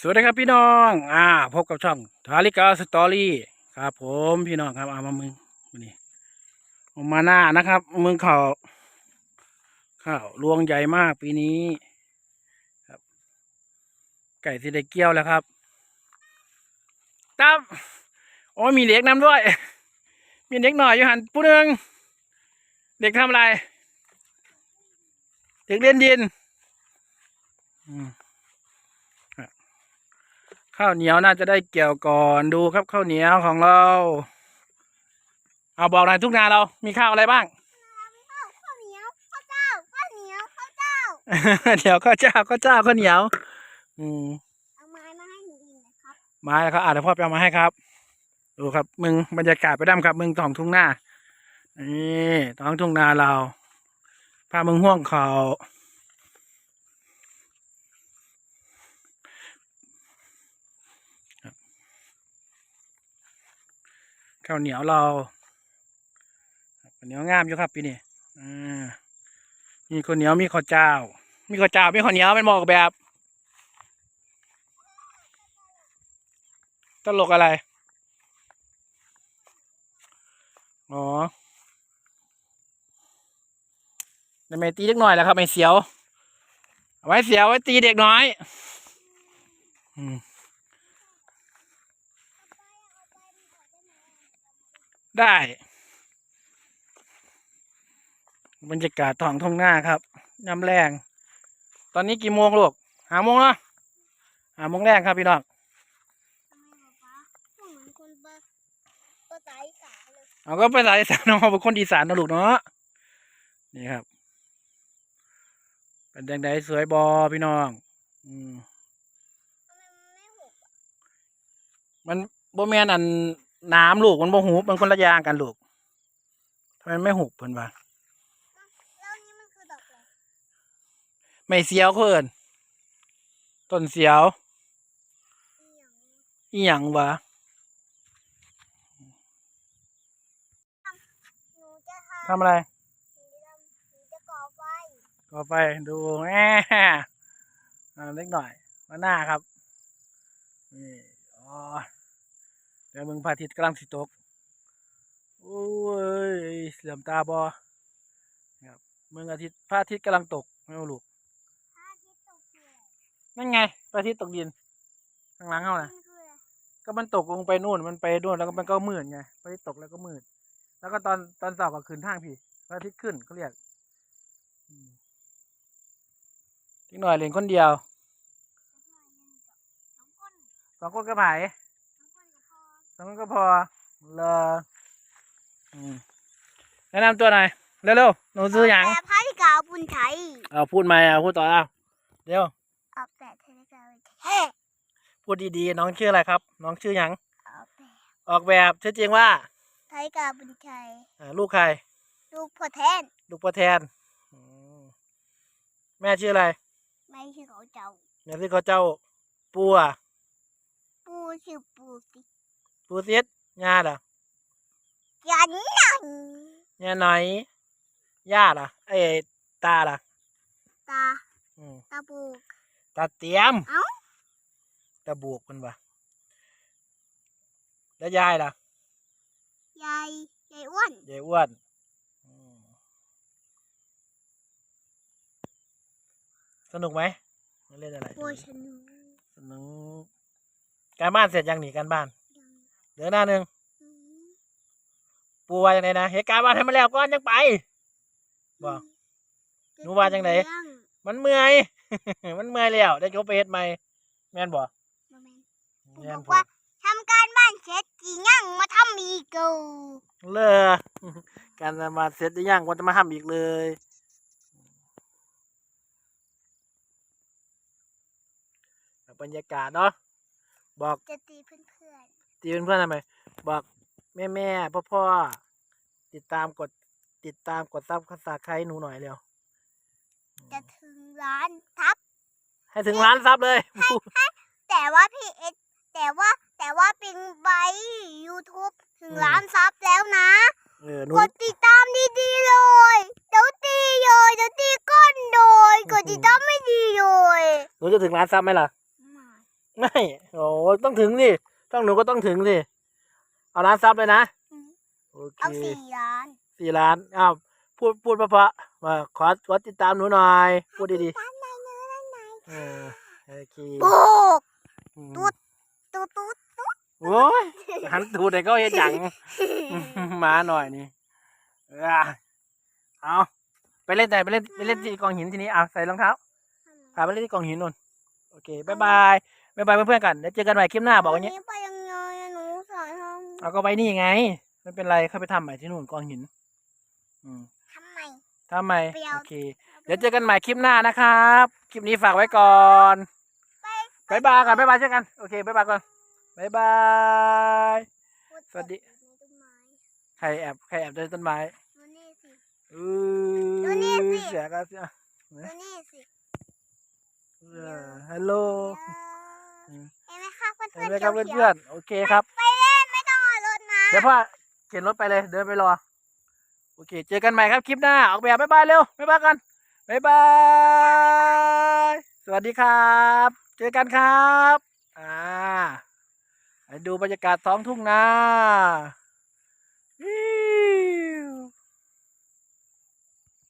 สวัสดีครับพี่น้อง อ่า พบกับช่องทาริกาสตอรี่ครับ ผมพี่น้องครับเอามามึงมานี่เอามาหน้านะครับมึงเขาข้าวรวงใหญ่มากปีนี้ครับ ไก่ที่ได้เกี้ยวแล้วครับตั้มโอ้มีเด็กนำด้วย มีเด็กหน่อยอยู่หันผู้หนึ่งเด็กทำอะไร เด็กเล่นดิน อืม ข้าวเหนียวน่าจะได้เกี่ยวก่อนดูครับข้าวเหนียวของเรา เอาบอกหน่อยทุกนาเรา มีข้าวอะไรบ้าง ข้าวข้าวเหนียวข้าวเจ้าข้าวเหนียวข้าวเจ้าเดี๋ยวข้าวเจ้าข้าวเจ้าข้าวเหนียว อืมเอาไม้มาให้หนูอีกนะครับมาแล้วครับอ่าเดี๋ยวพ่อไปเอามาให้ครับ ดูครับ มึงบรรยากาศไปดำครับ มึงท้องทุ่งนานี่ท้องทุ่งนาเราพามึงห่วงเขาครับ ข้าวเหนียวเราข้าวเหนียวงามอยู่ครับปีนี้อ่ามีข้าวเหนียวมีข้าวเจ้า มีข้าวเจ้ามีข้าวเหนียวเป็นหมอกแบบ ตลกอะไร อ๋อทำไมตีเด็กน้อยแล่ะครับ ไม่เสียว ไว้เสียวไว้ตีเด็กน้อย อืม ได้ บรรยากาศท้องทุ่งหน้าครับน้ำแรง ตอนนี้กี่โมงลูกหาโมงเนาะหาโมงแรงครับพี่น้องเอคะพวกเหมือนคนเบอร์เบอร์ไตกาเลยเอาก็ไปสายอีสานเนาะเป็นคนอีสานนะลูกเนาะนี่ครับ เป็นแดงใดสวยบอพี่น้อง อืมทำไมมันไม่หุบอะมันโบแมนอัน น้ำลูกมันโบหูมันคนละอย่างกันลูกทำไมไม่หุบเพิ่นวะแล้วนี่มันคือดอกอะไรไม่เสียวเพิ่นต้นเสียวอีหยังอีหยังวะหนูจะททำอะไรำหนูจะทำหนูจะก่อไฟก็ไปดูแหมอ่าเล็กหน่อยมาหน้าครับนี่อ๋อ เดี๋ยวมึงพระอาทิตย์กำลังสิตก โอ้ยเหลื่อมตาบอครับมึงอาทิตย์พระอาทิตย์กำลังตกไม่รู้ลูกพระอาทิตย์ตกคืออะไรนั่นไงพระอาทิตย์ตกดินข้างหลังเขาน่ะมันคืออะไรก็มันตกลงไปนู่นมันไปนู่นแล้วก็มันก็มืดไงพระอาทิตย์ตกแล้วก็มืด แล้วก็ตอนตอนสอบก็ขึ้นทางพี่พระอาทิตย์ขึ้นเขาเรียกอืมอีกหน่อยเล่นคนเดียวสองคนสองคนก็ไผ่ สองคนก็พอสองคนก็พอเลยอืมแนะนำตัวหน่อยเร็วๆหนูซื้อหยังแต่พระธิกาบุญไทยเอาพูดมาเอาพูดต่อเอาเร็วออกแบบพระธิกาบุญไทยเฮ้พูดดีๆ น้องชื่ออะไรครับ น้องชื่อหยังออกแบบออกแบบชื่อจริงว่าพระธิกาบุญไทยอ่าลูกใคร ลูกพ่อแทน ลูกพ่อแทนอืมแม่ชื่ออะไรไม่ใช่ของเจ้าแม่ชื่อเขาเจ้า ปูอะปูชื่อปูสิปู ซิดญาติอะยันนันญาหน่อยญาติอะไอ้ยตาล่ะตาอืมตาปูตาเตรียมเอ้าตาบวกมันปะแล้วยายล่ะยายยายอ้วนยายอ้วนอืมสนุกไหมมาเล่นอะไรโวยชนุสนุกการบ้านเสร็จยังหนีการบ้านยัง เหลือหน้าหนึ่งอืมปูว่าจังไงนะเหตุการณ์บ้านให้มาแล้วก่อนยังไปบอกหนูว่าจังไหนเรื่องมันเมื่อย มันเมื่อยแล้วได้จบไปเฮ็ดใหม่แม่นบ่บ่แม่นแม่นบอกบ่ว่าทำการบ้านเสร็จจียังมาทำอีกกูเลอการมาเสร็จหรือยังว่าจะมาทำอีกเลยบรรยากาศเนาะบอกจะตีเพื่อน ตีเพื่อนๆทำไมบอกแม่แม่พ่อพ่อๆติดตามกดติดตามกดซับภาษาใครหนูหน่อยเร็วๆจะถึงร้านทับ ให้ถึงล้านซับเลย แต่ว่าพี่เอสแต่ว่าแต่ว่าปิงไบยูทูบถึงอืมล้านซับแล้วนะเออหนูกดติดตามดีๆเลยเดี๋ยวตีเลยเดี๋ยวตีก้นโดยกดติดตามไม่ดีเลยหนูจะถึงล้านซับไหมล่ะมาไม่ โอ้ต้องถึงสิ ช่องหนูก็ต้องถึงสิเอาล้านซับเลยนะอืมโอเคเอาสี่ล้านสี่ล้านอ้าวพูดพูดเพราะๆมาขอขอติดตามหนูหน่อย พูดดีตามไหนเนื้อด้านไหนๆเออโอเคบุกอืมตุ๊ดตุ๊ดตุ๊ดตุ๊ดโอ้ยหันตูดแต่ก็เห็นหยังมาหน่อยนี่เออเอาไปเล่นไหนไปเล่นไปเล่นที่กองหินทีนี้เอาใส่รองเท้าพาไปเล่นที่กองหินนู่นโอเคบายบาย บายบายเพื่อนๆกันเดี๋ยวเจอกันใหม่คลิปหน้าบอกอย่างนี้นี้ไปยังไงอะหนูสอนทเอาก็ไปนี่ไงไม่เป็นไรเข้าไปทำใหม่ที่นู่นกองหิน อืมำทำไมทำใหม่ไปเอาโอเค เดี๋ยวเจอกันใหม่คลิปหน้านะครับ คลิปนี้ฝากไว้ก่อนไปบายบายก่อนบายบายเจอกันโอเคบายบายก่อนบายบายสวัสดีในต้นไม้ใครแอบใครแอบเดินต้นไม้ดูนี่สิอืดูนี่สิเสียก็เสียดูนี่สิฮัลโหลเห็นไหมคะเพื่อนเห็นไหมๆครับขียวๆเพื่อนๆโอเคครับ ไปเล่นไม่ต้องเอารถนะเดี๋ยวพ่อเข็นรถไปเลยเดินไปรอ โอเค เจอกันใหม่ครับคลิปหน้าออกแบบบ๊ายบายเร็วบ๊ายบายกันบ๊ายบายสวัสดีครับ เจอกันครับ อ่าให้ดูบรรยากาศท้องทุ่งนา